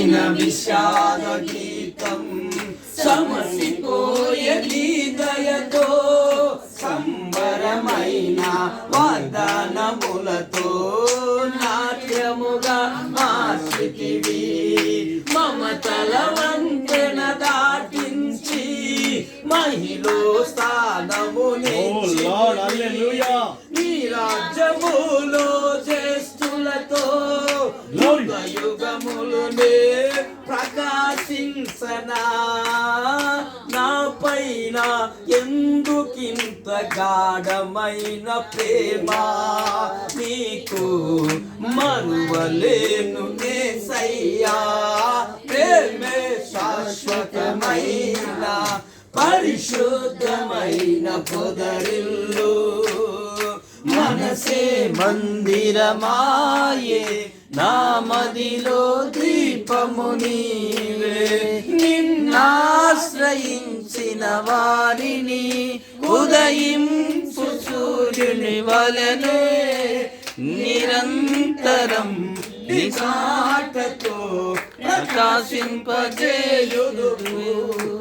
విషాద గీతం. సమసిపోయే నీ దయతో సంబరమైన వాగ్దానములతో నాట్యముగా ఆశితివి మమతల వంతెన దాటించి మహిళ స్థానము Oh Lord, యుగములునే ప్రకాశించనా? నా పైన ఎందుకింత గాఢమైన ప్రేమ? నీకు మరువలేను నే సయ్యా ప్రేమే శాశ్వతమైన పరిశుద్ధమైన పొదరిల్లు. మనసే మందిరమాయే నా మదిలో దీపము నీవే. నిన్నాశ్రయించిన వారిని ఉదయించు సూర్యుని వలనే నిరంతరం నికాటతో ప్రకాశింపజేయుదు